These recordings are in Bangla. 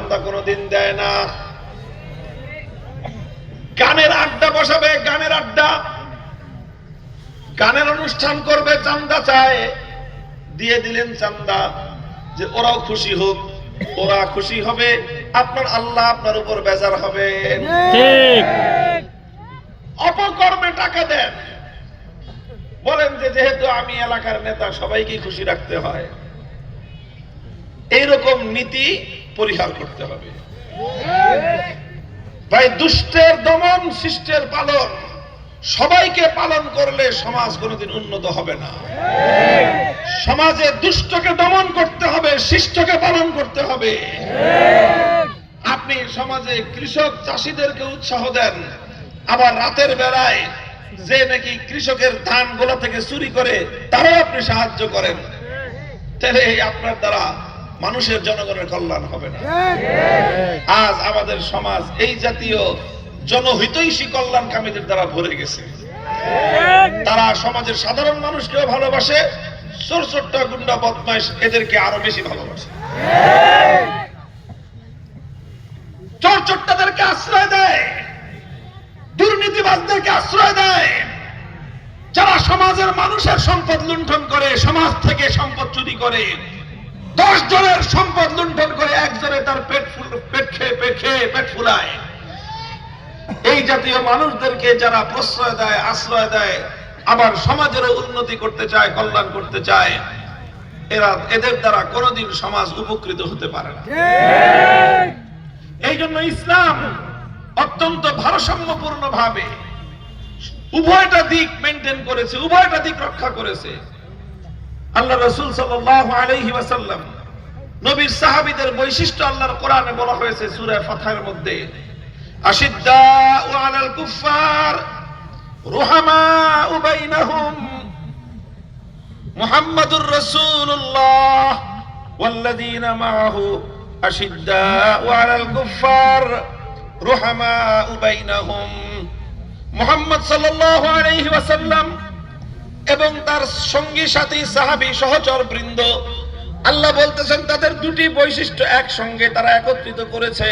চান্দা কোনোদিন দেয় না। গানের আড্ডা বসাবে গানের আড্ডা। গানের অনুষ্ঠান করবে চান্দা চায়। দিয়ে দিলেন চান্দা যে ওরাও খুশি হোক ওরা খুশি হবে। আপনার আল্লাহ আপনার উপর বেজার হবে। অপকর্মে টাকা দেন। বলেন যে যেহেতু আমি এলাকার নেতা সবাইকে খুশি রাখতে হয়। এইরকম নীতি পরিহার করতে হবে। ভাই, দুষ্টের দমন শিষ্টের পালন, সবাইকে পালন করলে সমাজ কোনোদিন উন্নত হবে না। সমাজে দুষ্টকে দমন করতে হবে, শিষ্টকে পালন করতে হবে। আপনি সমাজে কৃষক চাষিদেরকে উৎসাহ দেন। আবার রাতের বেলায় যে নাকি কৃষকের ধান গোলা থেকে চুরি করে, তারাও আপনি সাহায্য করেন। তাহলে আপনার দ্বারা মানুষের জনগণের কল্যাণ হবে না। আজ আমাদের সমাজ এই জাতীয় জনহিতৈষী কল্যাণকামীদের দ্বারা ভরে গেছে। তারা সমাজের সাধারণ মানুষকেও ভালোবাসে চোর চোরটা গুন্ডা, বদমাইশ এদেরকে আরও বেশি ভালোবাসে। চোর চোরটাদেরকে আশ্রয় দেয়, দুর্নীতিবাজদেরকে আশ্রয় দেয়। যারা সমাজের মানুষের সম্পদ লুণ্ঠন করে, সমাজ থেকে সম্পদ চুরি করে দশ জনের সম্পদ লুণ্ঠন করে একজনে তার পেট পেট খেয়ে পেট খেয়ে পেট ফুলায়। এই জাতীয় মানুষদেরকে যারা প্রশ্রয় দেয়, আশ্রয় দেয়, আবার সমাজেরও উন্নতি করতে চায়, কল্যাণ করতে চায়, এরা, এদের দ্বারা কোনোদিন সমাজ উপকৃত হতে পারে না। এই জন্য ইসলাম অত্যন্ত ভারসাম্যপূর্ণ ভাবে উভয়টা দিক মেনটেন করেছে, উভয়টা দিক রক্ষা করেছে। আল্লাহ রসুল সাল্লি ওয়াসাল্লাম নবীর সাহাবিদের বৈশিষ্ট্য আল্লাহর কোরআনে বলা হয়েছে সুরায় ফাথার মধ্যে আশিদ্দা ও আলাল কুফার রোহামা উবাইনাহুম আশিদ্দা ও আলাল কুফার রোহামা উবাইনাহুম মুহাম্মদ সাল্লাল্লাহু আলাইহি এবং তার সঙ্গী, সাথী, সাহাবী, সহচর বৃন্দ, আল্লাহ বলতেছেন, তাদের দুটি বৈশিষ্ট্য একসঙ্গে তারা একত্রিত করেছে।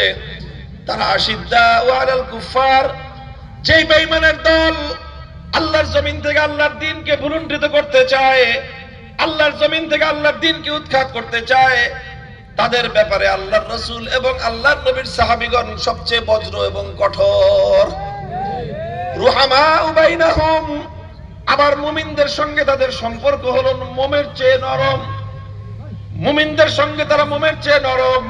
তারা আশিদ্দা ওয়ালাল কুফার যেই বেঈমানের দল আল্লাহর জমিন থেকে আল্লাহর দিনকে ভুলুণ্ঠিত করতে চায়, আল্লাহর জমিন থেকে আল্লাহর দিনকে উৎখাত করতে চায়, তাদের ব্যাপারে আল্লাহর রসুল এবং আল্লাহর নবীর সাহাবীগণ সবচেয়ে বজ্র এবং কঠোর। রুহামা উবাইনাহুম আবার মুমিনদের সঙ্গে তাদের সম্পর্ক হলো মোমের চেয়ে নরম। মুমিনদের সঙ্গে তারা মোমের চেয়ে নরম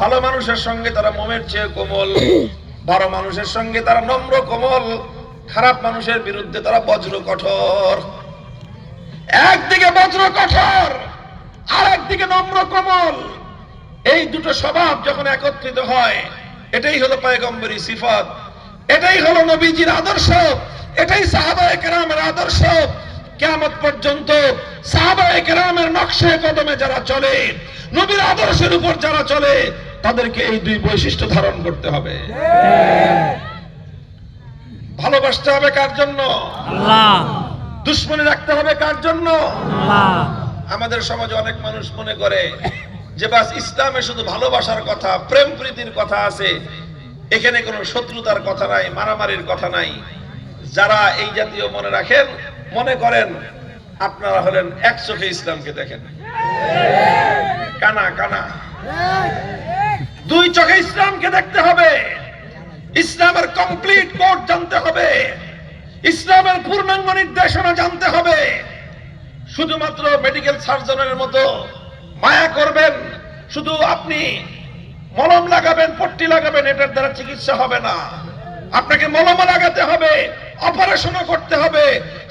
ভালো মানুষের সঙ্গে তারা মোমের চেয়ে কোমল বড় মানুষের সঙ্গে তারা নম্র কোমল খারাপ মানুষের বিরুদ্ধে তারা বজ্র কঠোর। একদিকে বজ্র কঠোর আর একদিকে নম্র কোমল। এই দুটো স্বভাব যখন একত্রিত হয় এটাই হলো পায়গম্বরী সিফত এটাই হলো নবীজির আদর্শ। এটাই সাহাবায়ে কেরামের আদর্শ। কেয়ামত পর্যন্ত সাহাবায়ে কেরামের নকশে কদমে যারা চলে নবীর আদর্শের উপর যারা চলে তাদেরকে এই দুই বৈশিষ্ট্য ধারণ করতে হবে। ভালোবাসতে হবে কার জন্য? দুশ্মনী রাখতে হবে কার জন্য? আমাদের সমাজে অনেক মানুষ মনে করে যে বাস ইসলামে শুধু ভালোবাসার কথা প্রেম প্রীতির কথা আছে এখানে কোনো শত্রুতার কথা নাই মারামারির কথা নাই। যারা এই জাতীয় মনে রাখেন, মনে করেন আপনারা হলেন এক চোখে ইসলামকে দেখেন। কানা কানা। দুই চোখে ইসলামকে দেখতে হবে। ইসলামের কমপ্লিট কোড জানতে হবে। ইসলামের পূর্ণাঙ্গ নির্দেশনা জানতে হবে। শুধুমাত্র মেডিকেল সার্জনের মতো মায়া করবেন, শুধু আপনি মলম লাগাবেন, পট্টি লাগাবেন, এটার দ্বারা চিকিৎসা হবে না। আপনাকে মলম লাগাতে হবে। অপারেশনও করতে হবে।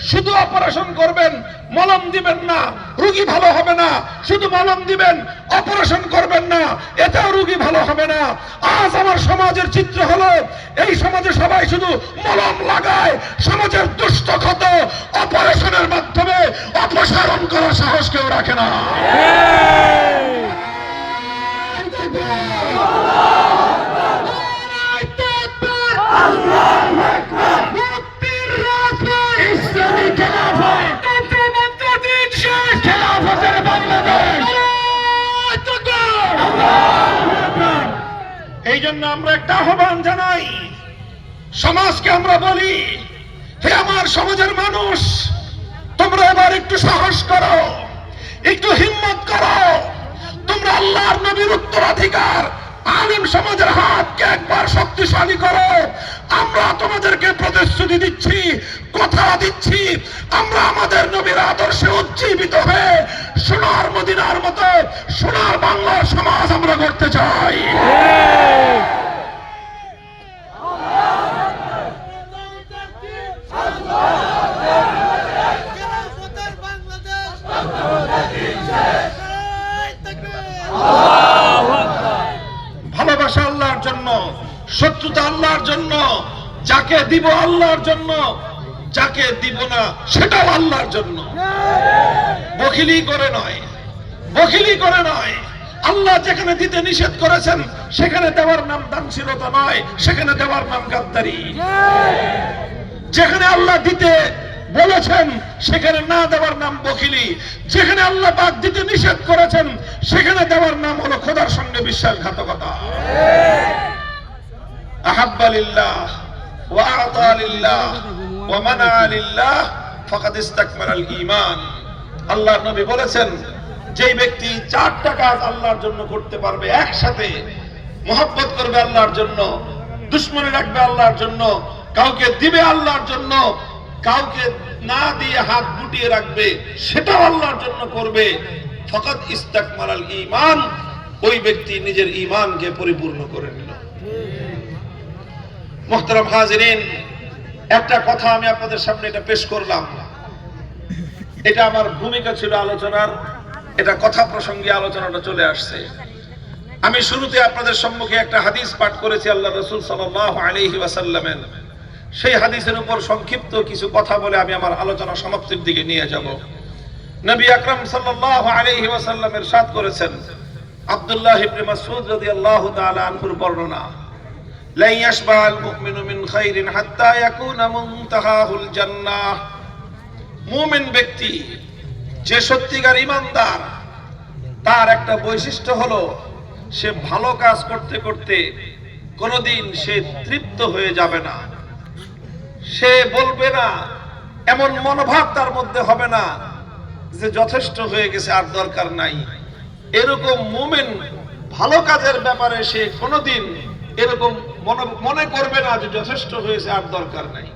শুধু অপারেশন করবেন, মলম দিবেন না, রুগী ভালো হবে না। শুধু মলম দিবেন, অপারেশন করবেন না, এতেও রুগী ভালো হবে না। আজ আমার সমাজের চিত্র হলো, এই সমাজে সবাই শুধু মলম লাগায়। সমাজের দুষ্ট ক্ষত অপারেশনের মাধ্যমে অপসারণ করার সাহস কেউ রাখে না। এই জন্য আমরা একটা আহ্বান জানাই, সমাজকে আমরা বলি, হে আমার সমাজের মানুষ, তোমরা এবার একটু সাহস করো, একটু হিম্মত করো, তোমরা আল্লাহর নবীর উত্তরাধিকার আলিম সমাজের হাতকে একবার শক্তিশালী করো। আমরা তোমাদেরকে প্রতিশ্রুতি দিচ্ছি, কথা দিচ্ছি। আমরা আমাদের নবীর আদর্শে উজ্জীবিত হয়ে সোনার মদিনার মতো সোনার বাংলার সমাজ আমরা করতে চাই খেলাফতের বাংলাদেশ নারায় তাকবীর ভালোবাসা আল্লাহর জন্য শত্রুতা আল্লাহর জন্য যাকে দিব আল্লাহর জন্য, যাকে দিব না, সেটাও আল্লাহর জন্য। বখিলি করে নয় বখিলি করে নয়। আল্লাহ যেখানে দিতে নিষেধ করেছেন, সেখানে দেওয়ার নাম দানশীলতা নয়, সেখানে দেওয়ার নাম গাদ্দারি। যেখানে আল্লাহ দিতে বলেছেন, সেখানে না দেওয়ার নাম বকিলি। যেখানে আল্লাহ বাদ দিতে নিষেধ করেছেন, সেখানে দেওয়ার নাম হলো খোদার সঙ্গে বিশ্বাসঘাতকতা। আহাব্বা লিল্লাহ ওয়া মানা লিল্লাহ ফাকাদ ইস্তাকমালাল ঈমান আল্লাহর নবী বলেছেন, যেই ব্যক্তি চারটা কাজ আল্লাহর জন্য করতে পারবে একসাথে, মোহাব্বত করবে আল্লাহর জন্য, দুশ্মনী রাখবে আল্লাহর জন্য, কাউকে দিবে আল্লাহর জন্য, কাউকে না দিয়ে হাত গুটিয়ে রাখবে, সেটাও আল্লাহর জন্য করবে। ফকাত ইস্তাকমালাল ঈমান ওই ব্যক্তি নিজের ঈমানকে পরিপূর্ণ করে নিল। মোহতারাম হাজিরিন, একটা কথা আমি আপনাদের সামনে এটা পেশ করলাম। এটা আমার ভূমিকা ছিল আলোচনার, এটা কথা প্রসঙ্গে আলোচনাটা চলে আসছে। আমি শুরুতে আপনাদের সম্মুখে একটা হাদিস পাঠ করেছি আল্লাহ রসুল সাল্লাহ সেই হাদিসের উপর সংক্ষিপ্ত কিছু কথা বলে আমি আমার আলোচনা সমাপ্তির দিকে নিয়ে যাব। নবী আকরাম সাল্লাহ আলহি ওয়াসাল্লামের সাথ করেছেন, আব্দুল্লাহ ইবনে মাসউদ রাদিয়াল্লাহু তাআলা আনহুর বর্ণনা। لا يشبع المؤمن من خير حتى يكون منتهاه الجنة মুমিন ব্যক্তি যে সত্যিকার ইমানদার তার একটা বৈশিষ্ট্য হলো সে ভালো কাজ করতে করতে কোনোদিন সে তৃপ্ত হয়ে যাবে না সে বলবে না এমন মনোভাব তার মধ্যে হবে না যে যথেষ্ট হয়ে গেছে আর দরকার নাই এরকম মুমিন ভালো কাজের ব্যাপারে সে কোনোদিন এরকম মনে- করবে না যে যথেষ্ট হয়েছে আর দরকার নাই।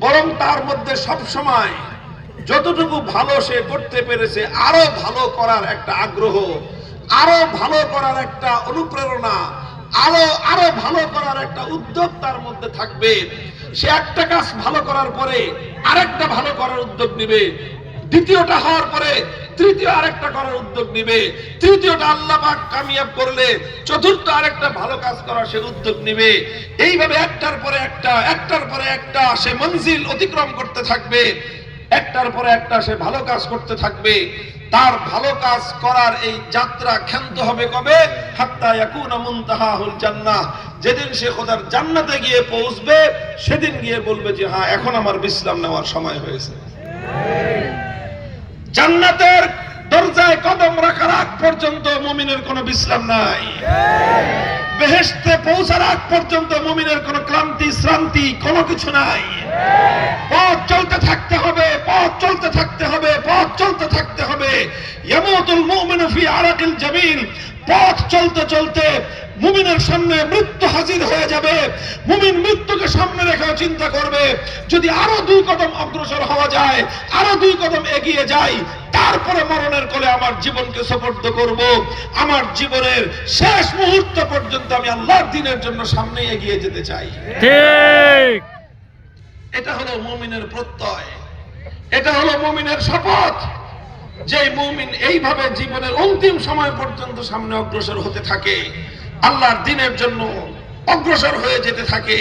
বরং তার মধ্যে সব সময় যতটুকু ভালো সে করতে পেরেছে, আরও ভালো করার একটা আগ্রহ, আরও ভালো করার একটা অনুপ্রেরণা, আরও আরও ভালো করার একটা উদ্যোগ তার মধ্যে থাকবে। সে একটা কাজ ভালো করার পরে আরেকটা ভালো করার উদ্যোগ নিবে। দ্বিতীয়টা হওয়ার পরে তৃতীয় আরেকটা করার উদ্যোগ নিবে। তৃতীয়টা আল্লাহ পাক কামিয়াব করলে চতুর্থ আরেকটা ভালো কাজ করার সে উদ্যোগ নিবে। এইভাবে একটার পরে একটা, একটার পরে একটা সে মঞ্জিল অতিক্রম করতে থাকবে। একটার পরে একটা সে ভালো কাজ করতে থাকবে। তার ভালো কাজ করার এই যাত্রা ক্ষান্ত হবে কবে? জান্নাহ। যেদিন সে খোদার জান্নাতে গিয়ে পৌঁছবে, সেদিন গিয়ে বলবে যে হ্যাঁ এখন আমার বিশ্রাম নেওয়ার সময় হয়েছে। জান্নাতের দরজায় কদম রাখার আগ পর্যন্ত মুমিনের কোনো বিশ্রাম নাই। বেহেশতে পৌঁছার আগ পর্যন্ত মুমিনের কোনো ক্লান্তি, শ্রান্তি কোনো কিছু নাই। পথ চলতে থাকতে হবে, পথ চলতে থাকতে হবে, পথ চলতে থাকতে হবে। ইয়ামুতুল মুমিনু ফি আরাকিল জামিন পথ চলতে চলতে মুমিনের সামনে মৃত্যু হাজির হয়ে যাবে। মুমিন মৃত্যুকে সামনে রেখে চিন্তা করবে যদি আরও দুই কদম অগ্রসর হওয়া যায় আরও দুই কদম এগিয়ে যাই তারপরে মরণের কোলে আমার জীবনকে সুপর্দ করব। আমার জীবনের শেষ মুহূর্ত পর্যন্ত আমি আল্লাহর দিনের জন্য সামনে এগিয়ে যেতে চাই। ঠিক। এটা হলো মুমিনের প্রত্যয়। এটা হলো মুমিনের শপথ। যে মুমিন এইভাবে জীবনের অন্তিম সময় পর্যন্ত সামনে অগ্রসর হতে থাকে আল্লাহর দিনের জন্য অগ্রসর হয়ে যেতে থাকে।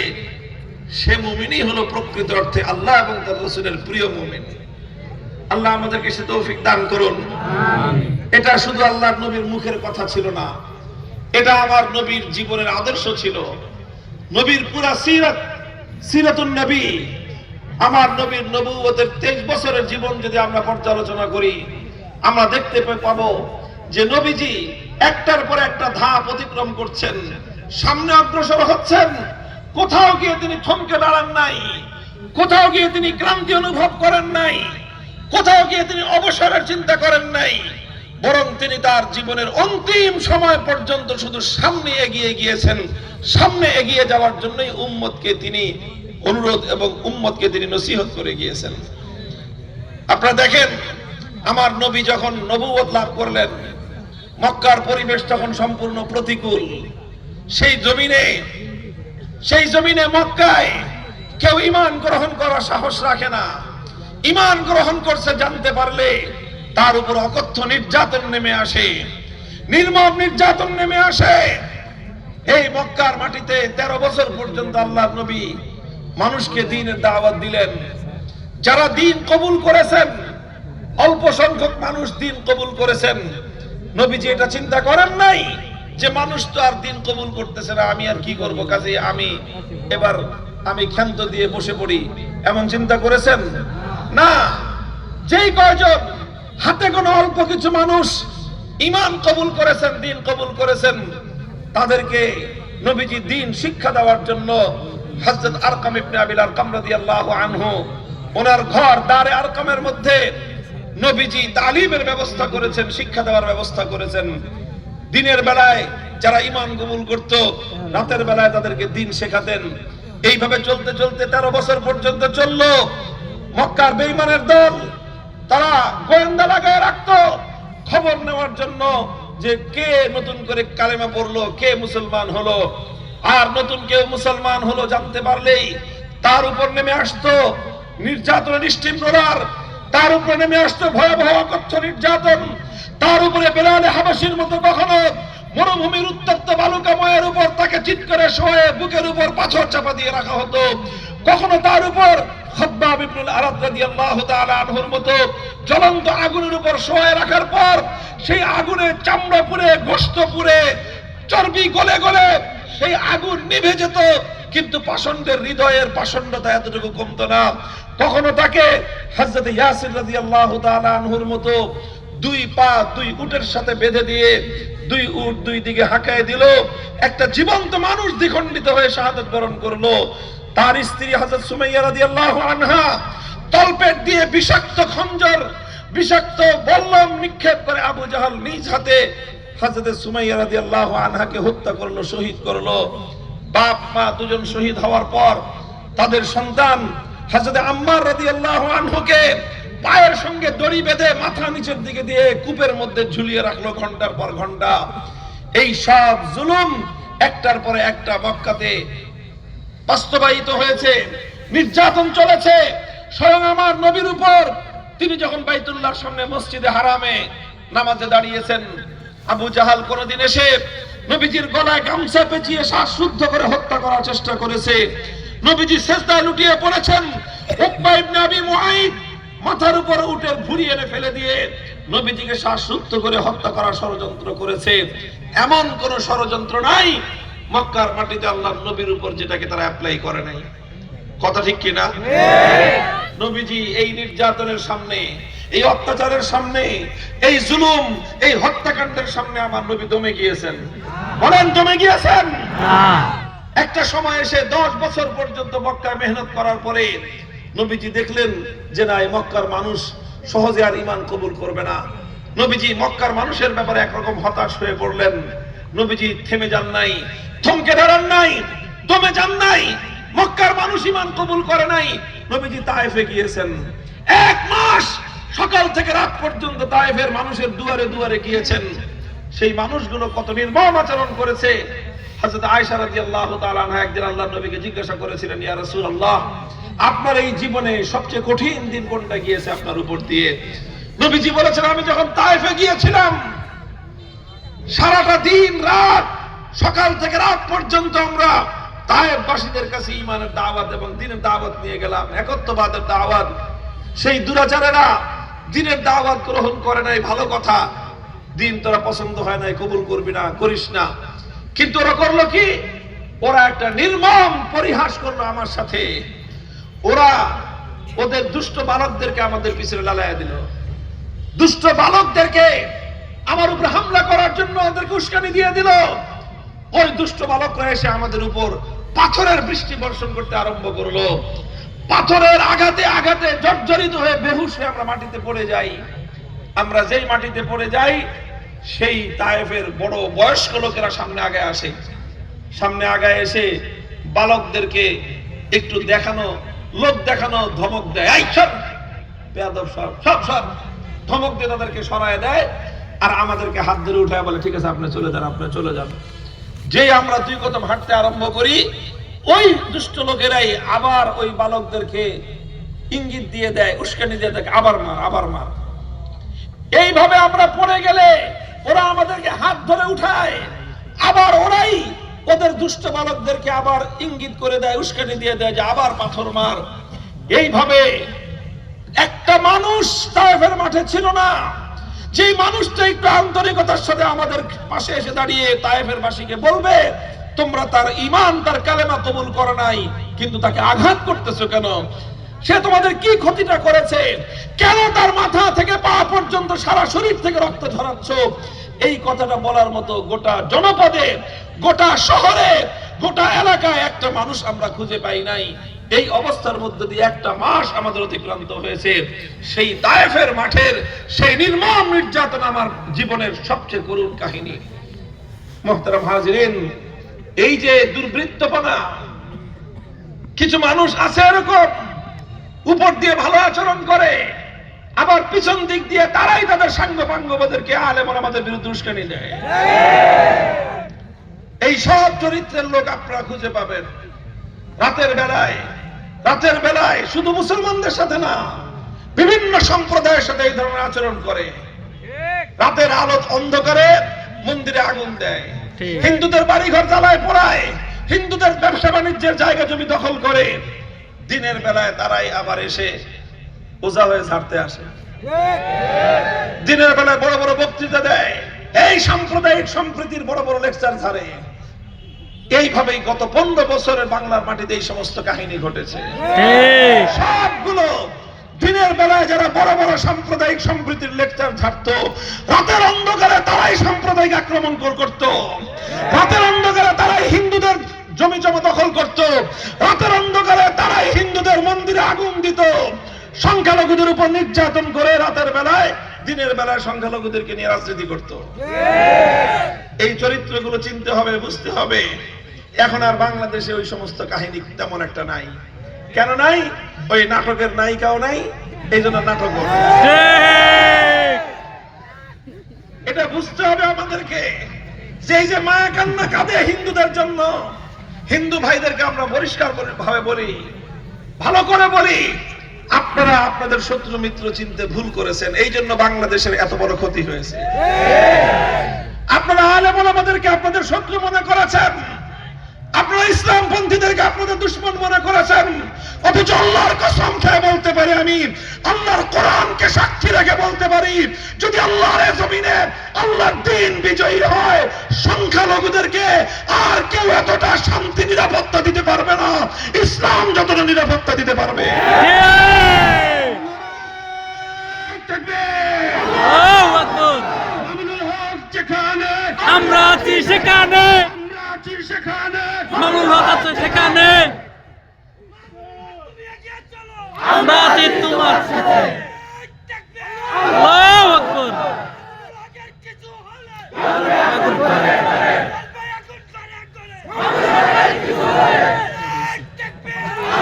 সে মুমিনই হলো প্রকৃত অর্থে আল্লাহ এবং তার রসুলের প্রিয় মুমিন। আল্লাহ আমাদেরকে সে তৌফিক দান করুন। এটা শুধু আল্লাহর নবীর মুখের কথা ছিল না এটা আমার নবীর জীবনের আদর্শ ছিল। নবীর পুরা সিরাত সিরাতুন নবী। আমার নবীর নবুয়তের তেইশ বছরের জীবন যদি আমরা পর্যালোচনা করি আমরা দেখতে পাবো যে নবীজি একটার পর একটা ধাপ অতিক্রম করছেন। সামনে অগ্রসর হচ্ছেন। কোথাও গিয়ে তিনি থমকে দাঁড়ান নাই। কোথাও গিয়ে তিনি ক্লান্তি অনুভব করেন নাই। কোথাও গিয়ে তিনি অবসরের চিন্তা করেন নাই। বরং তিনি তার জীবনের অন্তিম সময় পর্যন্ত শুধু সামনে এগিয়ে গিয়েছেন। সামনে এগিয়ে যাওয়ার জন্যই উম্মতকে তিনি অনুরোধ এবং উম্মতকে তিনি নসিহত করে গিয়েছেন। আপনারা দেখেন, আমার নবী যখন নবুয়ত লাভ করলেন মক্কার পরিবেশ তখন সম্পূর্ণ প্রতিকূল। সেই জমিনে সেই জমিনে মক্কায় কেউ ইমান গ্রহণ করার সাহস রাখে না। ইমান গ্রহণ করছে জানতে পারলে তার উপর অকথ্য নির্যাতন নেমে আসে। নির্মম নির্যাতন নেমে আসে। এই মক্কার মাটিতে তেরো বছর পর্যন্ত আল্লাহ নবী মানুষকে দিনের দাওয়াত দিলেন। যারা দিন কবুল করেছেন, অল্প সংখ্যক মানুষ দিন কবুল করেছেন। নবীজি এটা চিন্তা করেন নাই যে মানুষ তো আর দিন কবুল করতেছে না, আমি আর কি করব? কাজে আমি এবার আমি ক্ষান্ত দিয়ে বসে পড়ি। এমন চিন্তা করেছেন? না। যেই কয়জন, হাতে কোনো অল্প কিছু মানুষ ইমান কবুল করেছেন, দিন কবুল করেছেন, তাদেরকে নবীজি দিন শিক্ষা দেওয়ার জন্য হযরত আরকাম ইবনে আবিল আরকাম রাদিয়াল্লাহু আনহু, ওনার ঘর দারে আরকামের মধ্যে নবীজি তালিমের ব্যবস্থা করেছেন, শিক্ষা দেওয়ার ব্যবস্থা করেছেন। দিনের বেলায় যারা ইমান কবুল করত, রাতের বেলায় তাদেরকে দিন শেখাতেন। এইভাবে চলতে চলতে তেরো বছর পর্যন্ত চলল। মক্কার বেইমানের দল, তারা গোয়েন্দা লাগায় রাখতো। খবর নেওয়ার জন্য যে কে নতুন করে কালেমা পড়ল, কে মুসলমান হলো, আর নতুন কেউ মুসলমান হলো জানতে পারলেই তার উপর নেমে আসতো। নির্যাতন রোলার তার উপরে নেমে আসতো ভয়াবহ কচ্ছ নির্যাতন। তার উপরে বেলালে হাবাসির মতো কখনো মরুভূমির উত্তপ্ত বালুকাময়ের উপর তাকে চিৎ করে শোয়ে বুকের উপর পাথর চাপা দিয়ে রাখা হতো। কখনো তার উপর রাখার পর সেই চামড়া গলে গলে সেই আগুন নিভে যেত। কিন্তু পাষণ্ডের হৃদয়ের পাষণ্ডতা এতটুকু কমতো না। কখনো তাকে হযরত ইয়াসির রাদিয়াল্লাহু তাআলা আনহুর মতো দুই পা, দুই উটের সাথে বেঁধে দিয়ে দুই উট দুই দিকে হাঁকায় দিল। একটা জীবন্ত মানুষ দ্বিখণ্ডিত হয়ে শাহাদত বরণ করল। তার স্ত্রী হযরত সুমাইয়া রাদিয়াল্লাহু আনহা তলপেট দিয়ে বিষাক্ত খঞ্জর, বিষাক্ত বল্লম নিক্ষেপ করে আবু জাহাল নিজ হাতে হযরত সুমাইয়া রাদিয়াল্লাহু আনহাকে হত্যা করল, শহীদ করল। বাপ, মা দুজন শহীদ হওয়ার পর তাদের সন্তান হযরত আম্মার রাদিয়াল্লাহু আনহুকে পায়ের সঙ্গে দড়ি বেঁধে মাথা নিচের দিকে দিয়ে কূপের মধ্যে ঝুলিয়ে রাখল ঘণ্টার পর ঘণ্টা। এই সব জুলুম একটার পরে একটা মক্কাতে বাস্তবায়িত হয়েছে, নির্যাতন চলেছে। স্বয়ং আমার নবীর উপর তিনি যখন বাইতুল্লাহর সামনে মসজিদে হারামে নামাজে দাঁড়িয়েছেন, আবু জাহাল কোনদিন এসে নবীজির গলায় গামছা পেঁচিয়ে শ্বাসরুদ্ধ করে হত্যা করার চেষ্টা করেছে। নবীজি সেজদায় লুটিয়ে পড়েছেন। মাথার উপর উঠে ভুড়ি এনে ফেলে দিয়ে নবীজিকে শ্বাসরুদ্ধ করে হত্যা করার ষড়যন্ত্র করেছে। এমন কোন ষড়যন্ত্র নাই, মক্কার মাটিতে আল্লাহর নবীর উপর যেটাকে তারা অ্যাপ্লাই করে নাই। কথা ঠিক কিনা? নবীজি এই নির্যাতনের সামনে, এই অত্যাচারের সামনে, এই জুলুম, এই হত্যাকাণ্ডের সামনে আমার নবী দমে গিয়েছেন। বলেন, দমে গিয়েছেন? না। একটা সময় এসে দশ বছর পর্যন্ত মক্কায় মেহনত করার পরে নবীজি দেখলেন যে না, এই মক্কার মানুষ সহজে আর ইমান কবুল করবে না। নবীজি মক্কার মানুষের ব্যাপারে একরকম হতাশ হয়ে পড়লেন। নবীজি থেমে যান নাই, থমকে দাঁড়ান নাই, দমে যান নাই, মক্কার মানুষ ইমান কবুল করে নাই। নবীজি তায়েফে গিয়েছেন। এক মাস সকাল থেকে রাত পর্যন্ত তায়েফের মানুষের দুয়ারে দুয়ারে গিয়েছেন। সেই মানুষগুলো কত নির্মম আচরণ করেছে আয়েশা রাদিয়াল্লাহু তাআলা আনহা একদিন আল্লাহর নবীকে জিজ্ঞাসা করেছিলেন, ইয়া রাসূলুল্লাহ, আপনার এই জীবনে সবচেয়ে কঠিন দিন কোনটা গিয়েছে আপনার উপর দিয়ে? নবীজি বলেছেন, আমি যখন তায়েফে গিয়েছিলাম, সারাটা দিন রাত, সকাল থেকে রাত পর্যন্ত আমরা তায়েফবাসীদের কাছে ইমানের দাওয়াত এবং দিনের দাওয়াত নিয়ে গেলাম, একত্ববাদের দাওয়াত। সেই দুরাচারেরা দিনের দাওয়াত গ্রহণ করে নাই, ভালো কথা। দিন তোরা পছন্দ হয় নাই, কবুল করবি না, করিস না। কিন্তু ওরা করল কি? ওরা একটা নির্মম পরিহাস করল আমার সাথে। ওরা ওদের দুষ্ট বালকদেরকে আমাদের পিছনে লালাইয়া দিল। দুষ্ট বালকদেরকে আমার উপরে হামলা করার জন্য ওদেরকে উস্কানি দিয়ে দিল। ওই দুষ্ট বালকরা এসে আমাদের উপর পাথরের বৃষ্টি বর্ষণ করতে আরম্ভ করল। পাথরের আঘাতে আঘাতে জর্জরিত হয়ে বেহুশ হয়ে আমরা মাটিতে পড়ে যাই। আমরা যেই মাটিতে পড়ে যাই সেই তায়েফের বড় বয়স্ক লোকেরা সামনে আগে আসে। সামনে আগায় এসে বালকদেরকে একটু দেখানো লোক দেখানো, ধমক দেয়। এই সব, বেয়াদব সব সব সব। ধমক দিয়ে তাদেরকে সরায় দেয় আর আমাদেরকে হাত ধরে উঠায় বলে, ঠিক আছে, আপনি চলে যান, আপনি চলে যান। যেই আমরা দুই কদম হাঁটতে আরম্ভ করি, ওই দুষ্ট লোকেরাই আবার ওই বালকদেরকে ইঙ্গিত দিয়ে দেয়, উস্কানি দিয়ে দেয়, আবার মার আবার মার। এইভাবে আমরা পড়ে গেলে ওরা আমাদেরকে হাত ধরে উঠায়। আবার ওরাই ওদের দুষ্ট বালকদেরকে আবার ইঙ্গিত করে দেয়, উস্কানি দিয়ে দেয় যে আবার পাথর মার। এইভাবে একটা মানুষ তায়েফের মাঠে ছিল না। যে মানুষটা একটু আন্তরিকতার সাথে আমাদের পাশে এসে দাঁড়িয়ে তায়েফের বাসীকে বলবে, তোমরা তার ইমান তার কালেমা কবুল করে নাই, কিন্তু তাকে আঘাত করতেছো কেন? সে তোমাদের কি ক্ষতিটা করেছে? কেন তার মাথা থেকে পা পর্যন্ত সারা শরীর থেকে রক্ত ঝরাচ্ছ? এই কথাটা বলার মতো গোটা জনপদে, গোটা শহরে, গোটা এলাকায় একটা মানুষ আমরা খুঁজে পাই নাই। এই অবস্থার মধ্যে দিয়ে একটা মাস আমাদের অতিক্রান্ত হয়েছে। সেই তায়েফের মাঠের, সেই নির্মম নির্যাতন আমার জীবনের সবচেয়ে করুণ কাহিনী। মোহতারাম হাজিরিন, এই যে দুর্বৃত্তপনা, কিছু মানুষ আছে এরকম, উপর দিয়ে ভালো আচরণ করে আবার পিছন দিক দিয়ে তারাই তাদের সাঙ্গ পাঙ্গবাদেরকে আলেম আমাদের বিরুদ্ধে উস্কানি দেয় এই সব চরিত্রের লোক আপনারা খুঁজে পাবেন। রাতের বেলায় রাতের বেলায় শুধু মুসলমানদের সাথে না বিভিন্ন সম্প্রদায়ের সাথে এই ধরনের আচরণ করে। রাতের আলো অন্ধকারে মন্দিরে আগুন দেয়। হিন্দুদের বাড়িঘর জ্বালায় পোড়ায়। হিন্দুদের ব্যবসা বাণিজ্যের জায়গা জমি দখল করে। দিনের বেলায় তারাই আবার এসে ওজা হয়ে ছাড়তে আসে। দিনের বেলায় বড় বড় বক্তৃতা দেয়। এই সাম্প্রদায়িক সম্প্রীতির বড় বড় লেকচার ছাড়ে। এইভাবেই গত পনেরো বছরের বাংলার মাটিতে এই সমস্ত কাহিনী ঘটেছে। সবগুলো দিনের বেলায় যারা বড় বড় সাম্প্রদায়িক সম্প্রীতির লেকচার ছাড়তো, রাতের অন্ধকারে তারাই সাম্প্রদায়িক আক্রমণ কর- করত। রাতের অন্ধকারে তারাই হিন্দুদের জমি জমা দখল করত। রাতের অন্ধকারে সংখ্যালঘুদের উপর নির্যাতন করে রাতের বেলায় দিনের বেলায় সংখ্যালঘুদেরকে নিয়ে রাজনীতি করত। এই চরিত্রগুলো চিনতে হবে বুঝতে হবে। এখন আর বাংলাদেশে ওই সমস্ত কাহিনী তেমন একটা নাই। কেন নাই? ওই নাটকের নায়িকাও নাই এই জন্য। ঠিক এটা বুঝতে হবে আমাদেরকে। যে এই যে মায়া কান্না কাঁদে হিন্দুদের জন্য হিন্দু ভাইদেরকে আমরা পরিষ্কার করে ভাবে বলি ভালো করে বলি আপনারা আপনাদের শত্রু মিত্র চিনতে ভুল করেছেন। এই জন্য বাংলাদেশের এত বড় ক্ষতি হয়েছে। আপনারা আলেম আমাদেরকে আপনাদের শত্রু মনে করেছেন। আপনারা ইসলাম পন্থীদেরকে আপনাদের দুশ্মন মনে করেছেন অথচ আল্লাহর কসম খেয়ে বলতে পারি আমি আল্লাহর কোরআনকে সাক্ষী রেখে বলতে পারি যদি আল্লাহর জমিনে আল্লাহর দিন বিজয়ী হয় সংখ্যালঘুদেরকে আর কেউ এতটা শান্তি নিরাপত্তা দিতে পারবে না। ইসলাম যতটা নিরাপত্তা দিতে পারবে। আমরা আছি সেখানে। মামুন হক আছে সেখানে? আমরা আছি তোমার সাথে। আল্লাহু আকবার। আগুন করে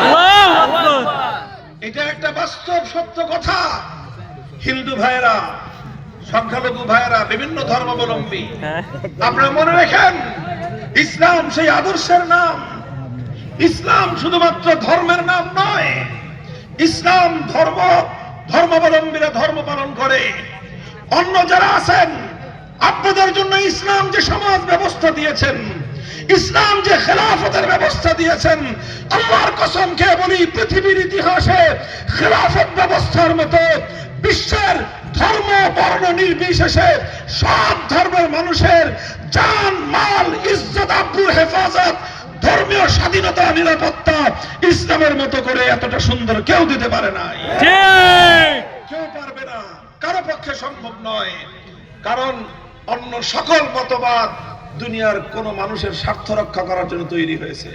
আল্লাহু আকবার। এটা একটা বাস্তব সত্য কথা। হিন্দু ভাইয়েরা সংখ্যালঘু ভাইয়েরা বিভিন্ন ধর্মাবলম্বী আপনারা মনে রাখেন? ইসলাম সেই আদর্শের নাম। ইসলাম শুধুমাত্র ধর্মের নাম নয়। ইসলাম ধর্ম, ধর্মাবলম্বীরা ধর্ম পালন করে। অন্য যারা আছেন, আপনাদের জন্য ইসলাম যে সমাজ ব্যবস্থা দিয়েছেন, ইসলাম যে খেলাফতের ব্যবস্থা দিয়েছেন, আল্লাহর কসম খেয়ে বলি, পৃথিবীর ইতিহাসে খেলাফত ব্যবস্থার মতো বিশ্বের ধর্ম বর্ণ নির্বিশেষে সব ধর্মের মানুষের জান মাল ইজ্জত আব্রুর হেফাজত ধর্মীয় স্বাধীনতা নিরাপত্তা ইসলামের মতো করে এতটা সুন্দর কেউ দিতে পারে ঠিক। কেউ পারবে না। কারও পক্ষে সম্ভব নয়। কারণ অন্য সকল মতবাদ দুনিয়ার কোন মানুষের স্বার্থ রক্ষা করার জন্য তৈরি হয়েছে।